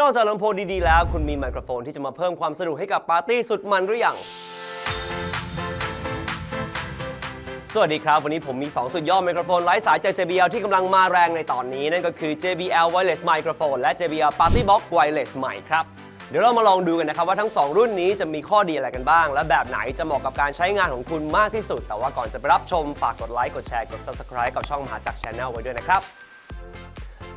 นอกจากลำโพงดีๆแล้ว คุณมีไมโครโฟนที่จะมาเพิ่มความสนุกให้กับปาร์ตี้สุดมันหรือยัง สวัสดีครับ วันนี้ผมมี 2 สุดยอดไมโครโฟนไร้สายจาก JBL ที่กำลังมาแรงในตอนนี้ นั่นก็คือ JBL Wireless Microphone และ JBL Party Box Wireless ใหม่ครับเดี๋ยวเรามาลองดูกันนะครับว่าทั้ง 2 รุ่นนี้จะมีข้อดีอะไรกันบ้าง และแบบไหนจะเหมาะกับการใช้งานของคุณมากที่สุด แต่ว่าก่อนจะไปรับชมฝากกดไลค์กดแชร์กด Subscribe กับช่องมหาจักร Channel ไว้ด้วยนะครับ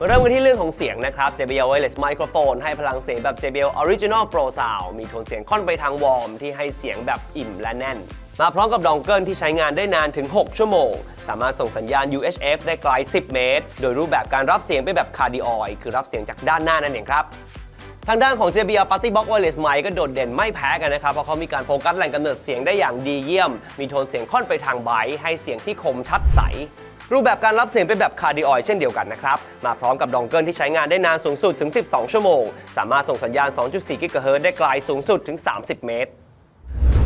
มาเริ่มกันที่เรื่องของเสียงนะครับ JBL Wireless Microphone ให้พลังเสียงแบบ JBL Original Pro Sound มีโทนเสียงค่อนไปทางวอร์มที่ให้เสียงแบบอิ่มและแน่น มาพร้อมกับดองเกิลที่ใช้งานได้นานถึง 6 ชั่วโมง สามารถส่งสัญญาณ UHF ได้ไกล 10 เมตร โดยรูปแบบการรับเสียงเป็นแบบคาร์ดิออยคือรับเสียงจากด้านหน้านั่นเองครับ ทางด้านของ JBL Party Box Wireless Mic ก็โดดเด่นไม่แพ้กันนะครับ เพราะเขามีการโฟกัสแหล่งกำเนิดเสียงได้อย่างดีเยี่ยม มีโทนเสียงค่อนไปทางไบให้เสียงที่คมชัดใส รูปแบบการรับเสียงเป็นแบบคาร์ดิออยเช่นเดียวกันนะครับ มาพร้อมกับดองเกิลที่ใช้งานได้นานสูงสุดถึง 12 ชั่วโมง สามารถส่งสัญญาณ 2.4 กิกะเฮิรตซ์ได้ไกลสูงสุดถึง 30 เมตร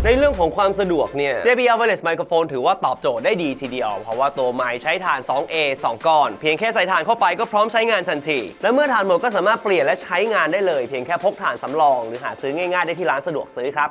ในเรื่องของความสะดวกเนี่ย JBL Wireless Microphone ถือว่าตอบโจทย์ได้ดีทีเดียว เพราะว่าตัวไมค์ใช้ฐาน 2A 2 ก้อน เพียงแค่ใส่ฐานเข้าไปก็พร้อมใช้งานทันที และเมื่อฐานหมดก็สามารถเปลี่ยนและใช้งานได้เลย เพียงแค่พกฐานสำรอง หรือหาซื้อง่ายๆได้ที่ร้านสะดวกซื้อครับ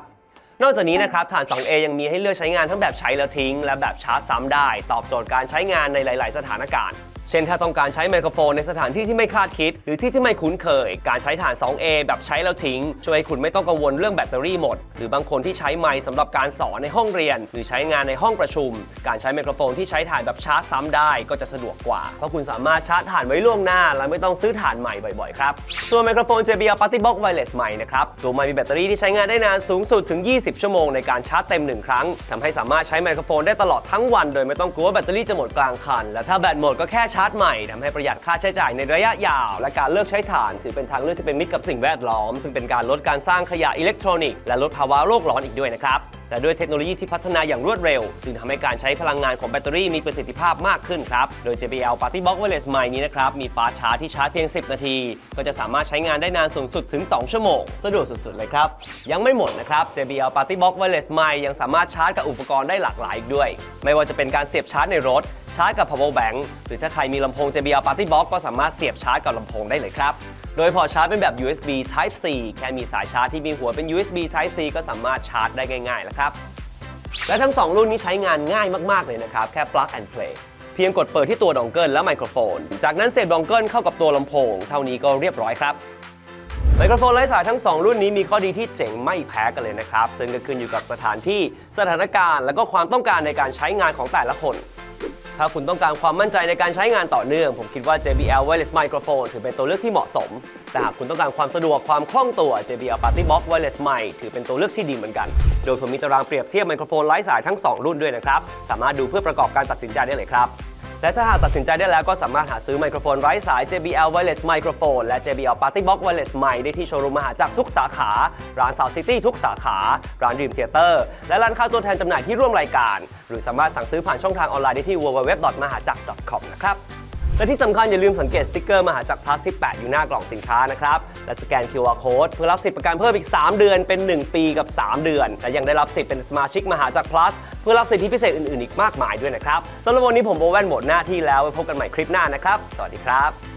นอกจากนี้นะครับฐาน 2A ยังมีให้เลือกใช้งานทั้งแบบใช้แล้วทิ้ง และแบบชาร์จซ้ำได้ ตอบโจทย์การใช้งานในหลาย ๆ สถานการณ์ เช่นถ้าต้องการใช้ไมโครโฟนในสถานที่ที่ไม่คาดคิด หรือที่ที่ไม่คุ้นเคย การใช้ฐาน 2A แบบใช้แล้วทิ้ง ช่วยให้คุณไม่ต้องกังวลเรื่องแบตเตอรี่หมด หรือบางคนที่ใช้ไมค์สำหรับการสอนในห้องเรียน หรือใช้งานในห้องประชุม การใช้ไมโครโฟนที่ใช้ฐานแบบชาร์จซ้ำได้ก็จะสะดวกกว่า เพราะคุณสามารถชาร์จฐานไว้ล่วงหน้า และไม่ต้องซื้อฐานใหม่บ่อยๆครับส่วนไมโครโฟน JBL Party Box Wireless ใหม่นะครับตัวไมค์มีแบตเตอรี่ที่ใช้งานได้นานสูงสุดถึง 20 ชั่วโมงในการชาร์จเต็ม 1 ครั้งทำให้สามารถใช้ไมโครโฟนได้ตลอดทั้งวัน โดยไม่ต้องกลัวว่าแบตเตอรี่จะหมดกลางคัน และถ้าแบตหมดก็แค่ชาร์จใหม่ทำให้ประหยัดค่าใช้จ่ายในระยะยาว และการเลือกใช้ถ่าน ถือเป็นทางเลือกที่เป็นมิตรกับสิ่งแวดล้อม ซึ่งเป็นการลดการสร้างขยะอิเล็กทรอนิกส์และลดภาวะโลกร้อนอีกด้วยนะครับและด้วยเทคโนโลยีที่พัฒนาอย่างรวดเร็ว จึงทำให้การใช้พลังงานของแบตเตอรี่มีประสิทธิภาพมากขึ้นครับ โดย JBL Party Box Wireless Mic นี้นะครับ มีฟ้าชาร์จที่ชาร์จเพียง 10 นาที ก็จะสามารถใช้งานได้นานสูงสุดถึง 2 ชั่วโมง สะดวกสุด ๆ เลยครับ ยังไม่หมดนะครับ JBL Party Box Wireless Mic ยังสามารถชาร์จกับอุปกรณ์ได้หลากหลายอีกด้วย ไม่ว่าจะเป็นการเสียบชาร์จในรถ ชาร์จกับ power bank หรือถ้าใครมีลำโพง JBL Party Box ก็สามารถเสียบชาร์จกับลำโพงได้เลยครับ โดยพอชาร์จเป็นแบบ USB Type C แค่มีสายชาร์จที่มีหัวเป็น USB Type C ก็สามารถชาร์จได้ง่ายๆแล้วครับ และทั้ง 2 รุ่นนี้ใช้งานง่ายมากๆเลยนะครับ แค่ plug and play เพียงกดเปิดที่ตัวดองเกิลและไมโครโฟน จากนั้นเสียบดองเกิลเข้ากับตัวลำโพง เท่านี้ก็เรียบร้อยครับไมโครโฟนไร้สายทั้ง 2 รุ่นนี้มีข้อดีที่เจ๋งไม่แพ้กันเลยนะครับ ซึ่งก็ขึ้นอยู่กับสถานที่สถานการณ์ และก็ความต้องการในการใช้งานของแต่ละคน ถ้าคุณต้องการความมั่นใจในการใช้งานต่อเนื่อง ผมคิดว่า JBL Wireless Microphone ถือเป็นตัวเลือกที่เหมาะสม แต่หากคุณต้องการความสะดวกความคล่องตัว JBL Party Box Wireless Mic ถือเป็นตัวเลือกที่ดีเหมือนกัน โดยผมมีตารางเปรียบเทียบไมโครโฟนไร้สายทั้ง 2 รุ่นด้วยนะครับ สามารถดูเพื่อประกอบการตัดสินใจได้เลยครับ และถ้าหากตัดสินใจได้แล้วก็สามารถหาซื้อไมโครโฟนไร้สาย JBL Wireless Microphone และ JBL Party Box Wireless Mic ได้ที่โชว์รูมมหาจักรทุกสาขา ร้านสาวซิตี้ทุกสาขา ร้านดีมเทเตอร์ และร้านค้าตัวแทนจำหน่ายที่ร่วมรายการ หรือสามารถสั่งซื้อผ่านช่องทางออนไลน์ได้ที่ www.mahajak.com นะครับ และที่สำคัญอย่าลืมสังเกตสติกเกอร์มหาจักรพลัสที่แปะอยู่หน้ากล่องสินค้านะครับ และสแกน QR Code เพื่อรับสิทธิ์ประกันเพิ่มอีก 3 เดือนเป็น 1 ปีกับ 3 เดือน และยังได้รับสิทธิ์เป็นสมาชิกมหาจักรพลัสเพื่อรับสิทธิพิเศษอื่นๆอีกมากมายด้วยนะครับสำหรับวันนี้ผมโบแวนหมดหน้าที่แล้วไว้พบกันใหม่คลิปหน้านะครับ สวัสดีครับ